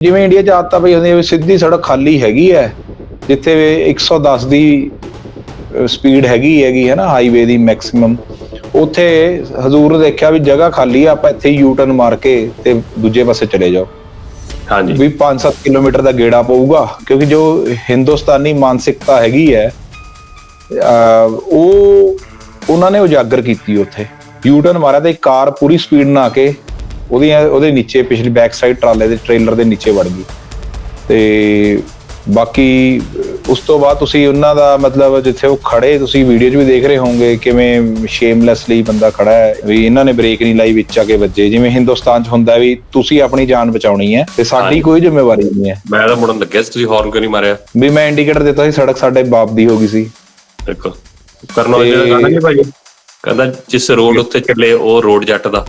ਜਿਵੇਂ ਇੰਡੀਆ 'ਚ ਆਦਤਾਂ ਪਈ ਹੁੰਦੀਆਂ ਵੀ ਸਿੱਧੀ ਸੜਕ ਖਾਲੀ ਹੈਗੀ ਹੈ ਜਿੱਥੇ 110 ਦੀ ਸਪੀਡ ਹੈਗੀ ਹੈਗੀ ਹੈ ਨਾ ਹਾਈਵੇ ਦੀ ਮੈਕਸਿਮਮ ਉੱਥੇ ਹਜ਼ੂਰ ਦੇਖਿਆ ਵੀ ਜਗ੍ਹਾ ਖਾਲੀ ਆ ਆਪਾਂ ਇੱਥੇ ਯੂ ਟਰਨ ਮਾਰ ਕੇ ਤੇ ਦੂਜੇ ਪਾਸੇ ਚਲੇ ਜਾਓ। ਹਾਂਜੀ। ਵੀ 5-7 ਕਿਲੋਮੀਟਰ ਦਾ ਗੇੜਾ ਪਊਗਾ ਕਿਉਂਕਿ ਜੋ ਹਿੰਦੁਸਤਾਨੀ ਮਾਨਸਿਕਤਾ ਹੈਗੀ ਹੈ ਉਹ ਉਹਨਾਂ ਨੇ ਉਜਾਗਰ ਕੀਤੀ ਉੱਥੇ। ਯੂ ਟਰਨ ਮਾਰਿਆ ਤੇ ਕਾਰ ਪੂਰੀ ਸਪੀਡ ਨਾਲ ਆ ਕੇ ਉਹਦੀ ਉਹਦੇ ਨੀਚੇ ਪਿਛਲੀ ਬੈਕ ਸਾਈਡ ਟਰਾਲੇ ਦੇ ਟ੍ਰੇਲਰ ਦੇ ਨੀਚੇ ਵੜ ਗਈ। ਤੇ ਬਾਕੀ ਉਸ ਤੋਂ ਬਾਅਦ ਤੁਸੀਂ ਉਹਨਾਂ ਦਾ ਮਤਲਬ ਜਿੱਥੇ ਉਹ ਖੜੇ ਤੁਸੀਂ ਵੀਡੀਓ 'ਚ ਵੀ ਦੇਖ ਰਹੇ ਹੋਵੋਗੇ ਕਿਵੇਂ ਸ਼ੇਮਲੈਸਲੀ ਬੰਦਾ ਖੜਾ ਹੈ ਵੀ ਇਹਨਾਂ ਨੇ ਬ੍ਰੇਕ ਨਹੀਂ ਲਾਈ ਵਿੱਚ ਆ ਕੇ ਵੱਜੇ। ਜਿਵੇਂ ਹਿੰਦੁਸਤਾਨ 'ਚ ਹੁੰਦਾ ਵੀ ਤੁਸੀਂ ਆਪਣੀ ਜਾਨ ਬਚਾਉਣੀ ਹੈ ਤੇ ਸਾਡੀ। ਕੋਈ ਜ਼ਿੰਮੇਵਾਰੀ ਨਹੀਂ ਹੈ। ਮੈਂ ਤਾਂ ਮੁੜਨ ਲੱਗਿਆ ਸੀ ਤੁਸੀਂ ਹਾਰਨ ਕਿਉਂ ਨਹੀਂ ਮਾਰਿਆ? ਵੀ ਮੈਂ ਇੰਡੀਕੇਟਰ ਦਿੱਤਾ ਸੀ ਸੜਕ ਸਾਡੇ ਬਾਪ ਦੀ ਹੋ ਗਈ ਸੀ। ਦੇਖੋ ਕਰਨੌਲ ਜਿਹੜਾ ਤੇ- ਗਾਣਾ ਨਹੀਂ ਭਾਈ ਕਹਿੰਦਾ ਜਿਸ ਰੋਡ ਉੱਤੇ ਚੱਲੇ ਉਹ ਰੋਡ ਜੱਟ ਦਾ।